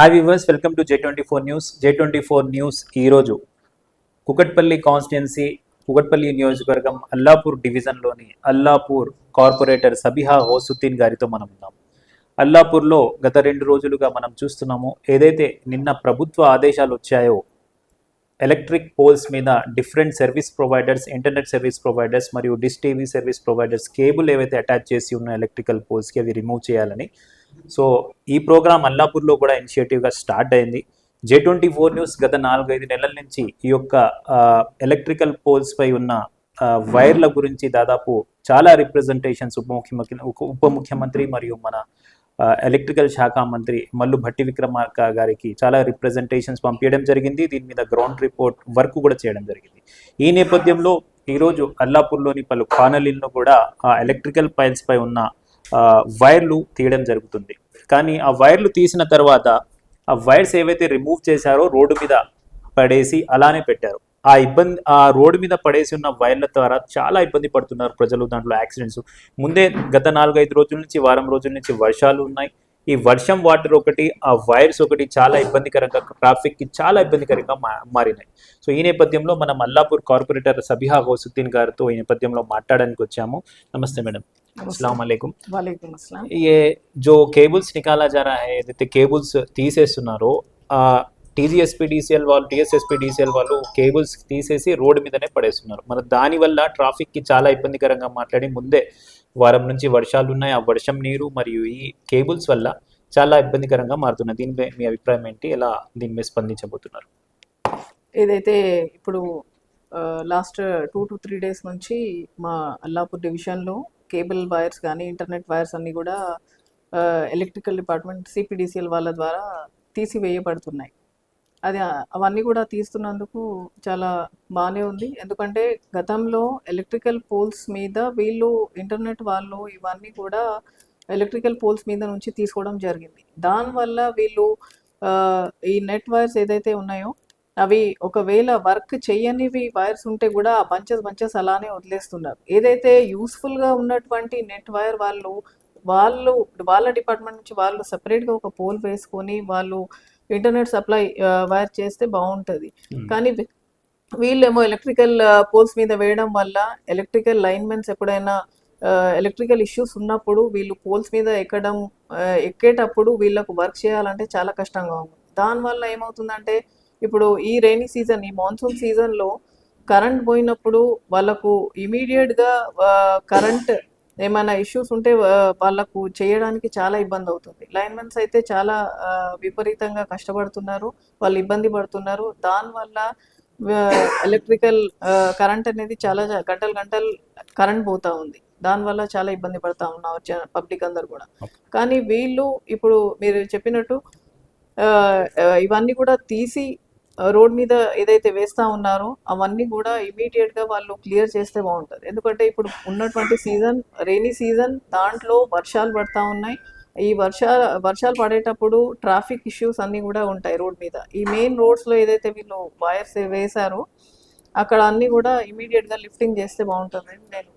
Hi viewers welcome to J twenty four news J twenty four news ఈరోజు Kukatpally constituency Kukatpally నియోజకవర్గం అల్లాపూర్ డివిజన్లోని Allapur corporator Sabiha హోసుద్దీన్ గారితో మనం ఉన్నాం. అల్లాపూర్లో గత రెండు రోజులుగా మనం చూస్తున్నాము ఏదైతే నిన్న ప్రభుత్వ ఆదేశాలు వచ్చాయో ఎలక్ట్రిక్ పోల్స్ మీద different service providers internet service providers మరియు dish TV service providers cable ఏవైతే అటాచ్ చేసి ఉన్న ఎలక్ట్రికల్ పోల్స్కి అవి రిమూవ్ చేయాలని సో ఈ ప్రోగ్రామ్ అల్లాపూర్లో కూడా ఇనిషియేటివ్గా స్టార్ట్ అయింది. జే ట్వంటీ ఫోర్ న్యూస్ గత నాలుగైదు నెలల నుంచి ఈ యొక్క ఎలక్ట్రికల్ పోల్స్ పై ఉన్న వైర్ల గురించి దాదాపు చాలా రిప్రజెంటేషన్స్ ఉప ముఖ్యమంత్రి ఉప ముఖ్యమంత్రి మరియు మన ఎలక్ట్రికల్ శాఖ మంత్రి మల్లు భట్టి విక్రమార్క గారికి చాలా రిప్రజెంటేషన్స్ పంపించడం జరిగింది. దీని మీద గ్రౌండ్ రిపోర్ట్ వర్క్ కూడా చేయడం జరిగింది. ఈ నేపథ్యంలో ఈరోజు అల్లాపూర్లోని పలు కానలీల్లో కూడా ఆ ఎలక్ట్రికల్ పైల్స్ పై ఉన్న వైర్లు తీయడం జరుగుతుంది. కానీ ఆ వైర్లు తీసిన తర్వాత ఆ వైర్స్ ఏవైతే రిమూవ్ చేశారో రోడ్డు మీద పడేసి అలానే పెట్టారు. ఆ ఇబ్బంది ఆ రోడ్డు మీద పడేసి ఉన్న వైర్ల ద్వారా చాలా ఇబ్బంది పడుతున్నారు ప్రజలు. దాంట్లో యాక్సిడెంట్స్ ముందే గత నాలుగైదు రోజుల నుంచి వారం రోజుల నుంచి వర్షాలు ఉన్నాయి. ఈ వర్షం వాటర్ ఒకటి ఆ వైర్స్ ఒకటి చాలా ఇబ్బందికరంగా ట్రాఫిక్కి చాలా ఇబ్బందికరంగా మారినాయి. సో ఈ నేపథ్యంలో మనం మల్లాపూర్ కార్పొరేటర్ సబిహా గౌసుద్దీన్ గారితో ఈ నేపథ్యంలో మాట్లాడడానికి వచ్చాము. నమస్తే మేడం. జో కేబుల్స్ నికాలా ఏదైతే కేబుల్స్ తీసేస్తున్నారో టీజీఎస్పీడీసీఎల్ వాళ్ళు టీఎస్ఎస్పీడీసీఎల్ వాళ్ళు కేబుల్స్ తీసేసి రోడ్డు మీదనే పడేస్తున్నారు. మరి దానివల్ల ట్రాఫిక్కి చాలా ఇబ్బందికరంగా మాట్లాడి ముందే వారం నుంచి వర్షాలు ఉన్నాయి ఆ వర్షం నీరు మరియు ఈ కేబుల్స్ వల్ల చాలా ఇబ్బందికరంగా మారుతున్నాయి. దీనిపై మీ అభిప్రాయం ఏంటి? ఎలా దీని మీద స్పందించబోతున్నారు? ఏదైతే ఇప్పుడు last two to three days నుంచి మా అల్లాపూర్ డివిజన్లో కేబుల్ వైర్స్ కానీ ఇంటర్నెట్ వైర్స్ అన్నీ కూడా ఎలక్ట్రికల్ డిపార్ట్మెంట్ సిపిడిసిఎల్ వాళ్ళ ద్వారా తీసివేయబడుతున్నాయి. అది అవన్నీ కూడా తీస్తున్నందుకు చాలా బాగానే ఉంది. ఎందుకంటే గతంలో ఎలక్ట్రికల్ పోల్స్ మీద వీళ్ళు ఇంటర్నెట్ వాళ్ళు ఇవన్నీ కూడా ఎలక్ట్రికల్ పోల్స్ మీద నుంచి తీసుకోవడం జరిగింది. దానివల్ల వీళ్ళు ఈ నెట్ వైర్స్ ఏదైతే ఉన్నాయో అవి ఒకవేళ వర్క్ చేయనివి వైర్స్ ఉంటే కూడా బంచెస్ బంచెస్ అలానే వదిలేస్తున్నారు. ఏదైతే యూస్ఫుల్గా ఉన్నటువంటి నెట్ వైర్ వాళ్ళు వాళ్ళు వాళ్ళ డిపార్ట్మెంట్ నుంచి వాళ్ళు సపరేట్గా ఒక పోల్ వేసుకొని వాళ్ళు ఇంటర్నెట్ సప్లై వైర్ చేస్తే బాగుంటుంది. కానీ వీ- వీళ్ళేమో ఎలక్ట్రికల్ పోల్స్ మీద వేయడం వల్ల ఎలక్ట్రికల్ లైన్మెన్స్ ఎప్పుడైనా ఎలక్ట్రికల్ ఇష్యూస్ ఉన్నప్పుడు వీళ్ళు పోల్స్ మీద ఎక్కడం ఎక్కేటప్పుడు వీళ్ళకు వర్క్ చేయాలంటే చాలా కష్టంగా ఉంది. దానివల్ల ఏమవుతుందంటే ఇప్పుడు ఈ రైనీ సీజన్ ఈ మాన్సూన్ సీజన్లో కరెంట్ పోయినప్పుడు వాళ్ళకు ఇమీడియట్గా కరెంట్ ఏమైనా ఇష్యూస్ ఉంటే వాళ్ళకు చేయడానికి చాలా ఇబ్బంది అవుతుంది. లైన్మెన్స్ అయితే చాలా విపరీతంగా కష్టపడుతున్నారు. వాళ్ళు ఇబ్బంది పడుతున్నారు. దానివల్ల ఎలక్ట్రికల్ కరెంట్ అనేది చాలా గంటలు గంటలు కరెంట్ పోతా ఉంది. దానివల్ల చాలా ఇబ్బంది పడతా ఉన్నారు పబ్లిక్ అందరు కూడా. కానీ వీళ్ళు ఇప్పుడు మీరు చెప్పినట్టు ఇవన్నీ కూడా తీసి రోడ్ మీద ఏదైతే వేస్తా ఉన్నారో అవన్నీ కూడా ఇమీడియట్గా వాళ్ళు క్లియర్ చేస్తే బాగుంటుంది. ఎందుకంటే ఇప్పుడు ఉన్నటువంటి సీజన్ రెయినీ సీజన్ దాంట్లో వర్షాలు పడతా ఉన్నాయి. ఈ వర్షాలు వర్షాలు పడేటప్పుడు ట్రాఫిక్ ఇష్యూస్ అన్నీ కూడా ఉంటాయి రోడ్ మీద. ఈ మెయిన్ రోడ్స్లో ఏదైతే వీళ్ళు వైర్స్ వేశారో అక్కడ అన్ని కూడా ఇమీడియట్గా లిఫ్టింగ్ చేస్తే బాగుంటుందని నేను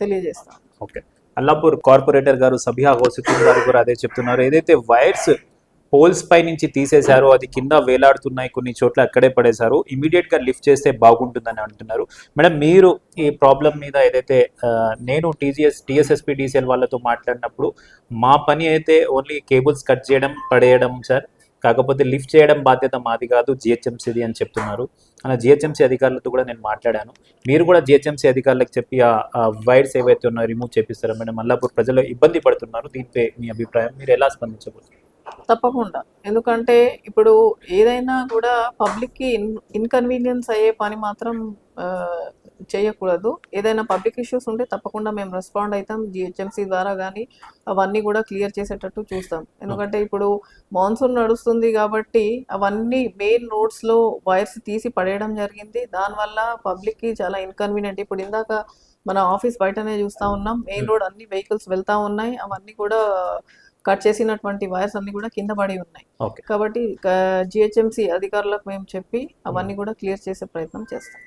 తెలియజేస్తాను. ఓకే. అల్లాపూర్ కార్పొరేటర్ గారు సబిహా హోసుద్దీన్ గారు కూడా అదే చెప్తున్నారు. ఏదైతే వైర్స్ పోల్స్ పై నుంచి తీసేశారు అది కింద వేలాడుతున్నాయి కొన్ని చోట్ల అక్కడే పడేశారు. ఇమీడియట్గా లిఫ్ట్ చేస్తే బాగుంటుందని అంటున్నారు. మేడం మీరు ఈ ప్రాబ్లం మీద ఏదైతే నేను టీజీఎస్ టీఎస్ఎస్పీ డీసీఎల్ వాళ్ళతో మాట్లాడినప్పుడు మా పని అయితే ఓన్లీ కేబుల్స్ కట్ చేయడం పడేయడం సార్. కాకపోతే లిఫ్ట్ చేయడం బాధ్యత మాది కాదు జిహెచ్ఎంసీది అని చెప్తున్నారు. అలా జిహెచ్ఎంసీ అధికారులతో కూడా నేను మాట్లాడాను. మీరు కూడా జిహెచ్ఎంసీ అధికారులకు చెప్పి ఆ వైర్స్ ఏవైతే ఉన్నాయో రిమూవ్ చేపిస్తారా? మేడం మల్లాపూర్ ప్రజలు ఇబ్బంది పడుతున్నారు. దీనిపై మీ అభిప్రాయం మీరు ఎలా స్పందించబోతున్నారు? తప్పకుండా. ఎందుకంటే ఇప్పుడు ఏదైనా కూడా పబ్లిక్కి ఇన్ ఇన్కన్వీనియన్స్ అయ్యే పని మాత్రం చేయకూడదు. ఏదైనా పబ్లిక్ ఇష్యూస్ ఉంటే తప్పకుండా మేము రెస్పాండ్ అవుతాం జిహెచ్ఎంసీ ద్వారా కానీ అవన్నీ కూడా క్లియర్ చేసేటట్టు చూస్తాం. ఎందుకంటే ఇప్పుడు మాన్సూన్ నడుస్తుంది కాబట్టి అవన్నీ మెయిన్ రోడ్స్లో వైర్స్ తీసి పడేయడం జరిగింది. దానివల్ల పబ్లిక్కి చాలా ఇన్కన్వీనియంట్ ఇప్పుడు ఇందాక మన ఆఫీస్ బయటనే చూస్తా ఉన్నాం. మెయిన్ రోడ్ అన్ని వెహికల్స్ వెళ్తూ ఉన్నాయి. అవన్నీ కూడా కట్ చేసినటువంటి వైర్స్ అన్ని కూడా కింద పడి ఉన్నాయి. ఓకే. కాబట్టి జిహెచ్ఎంసి అధికారులకు మేము చెప్పి అవన్నీ కూడా క్లియర్ చేసే ప్రయత్నం చేస్తాం.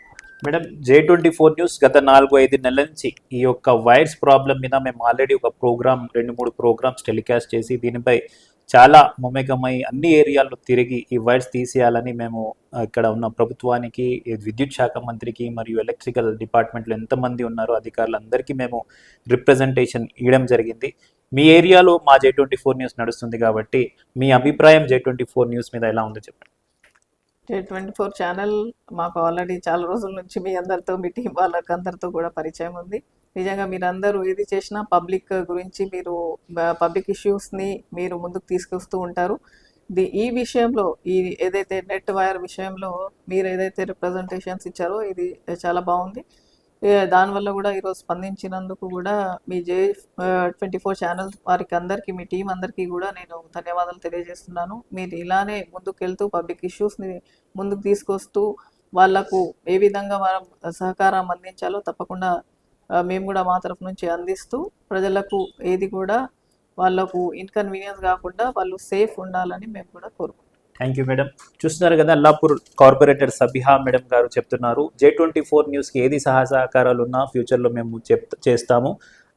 Madam J twenty four news గత నాలుగు ఐదు నెలల నుంచి ఈ యొక్క వైర్స్ ప్రాబ్లం మీద మేము ఆల్రెడీ ఒక ప్రోగ్రామ్ రెండు మూడు ప్రోగ్రామ్స్ టెలికాస్ట్ చేసి దీనిపై చాలా మమేకమై అన్ని ఏరియాల్లో తిరిగి ఈ వైర్స్ తీసేయాలని మేము ఇక్కడ ఉన్న ప్రభుత్వానికి విద్యుత్ శాఖ మంత్రికి మరియు ఎలక్ట్రికల్ డిపార్ట్మెంట్లో ఎంతమంది ఉన్నారో అధికారులందరికీ మేము రిప్రజెంటేషన్ ఇవ్వడం జరిగింది. మీ ఏరియాలో మా జే ట్వంటీ ఫోర్ న్యూస్ నడుస్తుంది కాబట్టి మీ అభిప్రాయం జే ట్వంటీ ఫోర్ న్యూస్ మీద ఎలా ఉందో చెప్పండి. జే ట్వంటీ ఫోర్ ఛానల్ మాకు ఆల్రెడీ చాలా రోజుల నుంచి మీ అందరితో మీ టీం వాళ్ళకి అందరితో కూడా పరిచయం ఉంది. నిజంగా మీరందరూ ఏది చేసినా పబ్లిక్ గురించి మీరు పబ్లిక్ ఇష్యూస్ని మీరు ముందుకు తీసుకొస్తూ ఉంటారు. ది ఈ విషయంలో ఈ ఏదైతే నెట్ వైర్ విషయంలో మీరు ఏదైతే రిప్రజెంటేషన్స్ ఇచ్చారో ఇది చాలా బాగుంది. దానివల్ల కూడా ఈరోజు స్పందించినందుకు కూడా మీ జే ట్వంటీ ఫోర్ ఛానల్ వారికి అందరికీ మీ టీం అందరికీ కూడా నేను ధన్యవాదాలు తెలియజేస్తున్నాను. మీరు ఇలానే ముందుకు వెళ్తూ పబ్లిక్ ఇష్యూస్ని ముందుకు తీసుకొస్తూ వాళ్ళకు ఏ విధంగా మనం సహకారం అందించాలో తప్పకుండా మేము కూడా మా తరఫు నుంచి అందిస్తూ ప్రజలకు ఏది కూడా వాళ్ళకు ఇన్కన్వీనియన్స్ కాకుండా వాళ్ళు సేఫ్ ఉండాలని మేము కూడా కోరుకుంటున్నాం. థ్యాంక్ యూ మేడం చూస్తున్నారు కదా అల్లాపూర్ కార్పొరేటర్ సబిహా మేడం గారు చెప్తున్నారు జే ట్వంటీ ఫోర్ న్యూస్కి ఏది సహాయ సహకారాలు ఉన్నా ఫ్యూచర్లో మేము చెప్ చేస్తాము.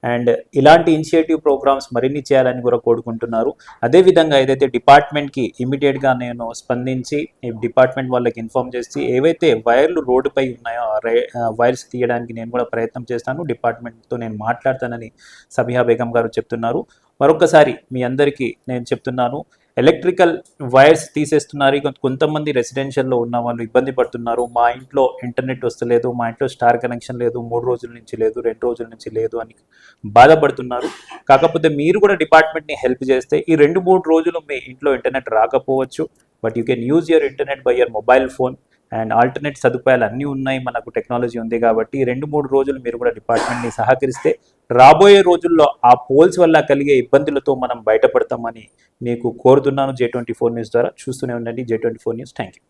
అండ్ ఇలాంటి ఇనిషియేటివ్ ప్రోగ్రామ్స్ మరిన్ని చేయాలని కూడా కోరుకుంటున్నారు. అదేవిధంగా ఏదైతే డిపార్ట్మెంట్కి ఇమీడియట్గా నేను స్పందించి డిపార్ట్మెంట్ వాళ్ళకి ఇన్ఫామ్ చేసి ఏవైతే వైర్లు రోడ్డుపై ఉన్నాయో వైర్స్ తీయడానికి నేను కూడా ప్రయత్నం చేస్తాను. డిపార్ట్మెంట్తో నేను మాట్లాడతానని సబిహా బేగం గారు చెప్తున్నారు. మరొకసారి మీ అందరికీ నేను చెప్తున్నాను ఎలక్ట్రికల్ వైర్స్ తీసేస్తున్నారు. కొంతమంది రెసిడెన్షియల్లో ఉన్న వాళ్ళు ఇబ్బంది పడుతున్నారు. మా ఇంట్లో ఇంటర్నెట్ వస్తలేదు మా ఇంట్లో స్టార్ కనెక్షన్ లేదు మూడు రోజుల నుంచి లేదు రెండు రోజుల నుంచి లేదు అని బాధపడుతున్నారు. కాకపోతే మీరు కూడా డిపార్ట్మెంట్ని హెల్ప్ చేస్తే ఈ రెండు మూడు రోజులు మీ ఇంట్లో ఇంటర్నెట్ రాకపోవచ్చు. But you can use your internet by your mobile phone. And alternate సదుపాయాలు అన్నీ ఉన్నాయి మనకు టెక్నాలజీ ఉంది కాబట్టి రెండు మూడు రోజులు మీరు కూడా డిపార్ట్మెంట్ని సహకరిస్తే రాబోయే రోజుల్లో ఆ పోల్స్ వల్ల కలిగే ఇబ్బందులతో మనం బయటపడతామని మీకు కోరుతున్నాను జే ట్వంటీ ఫోర్ న్యూస్ ద్వారా. చూస్తూనే ఉండండి J twenty four news. Thank you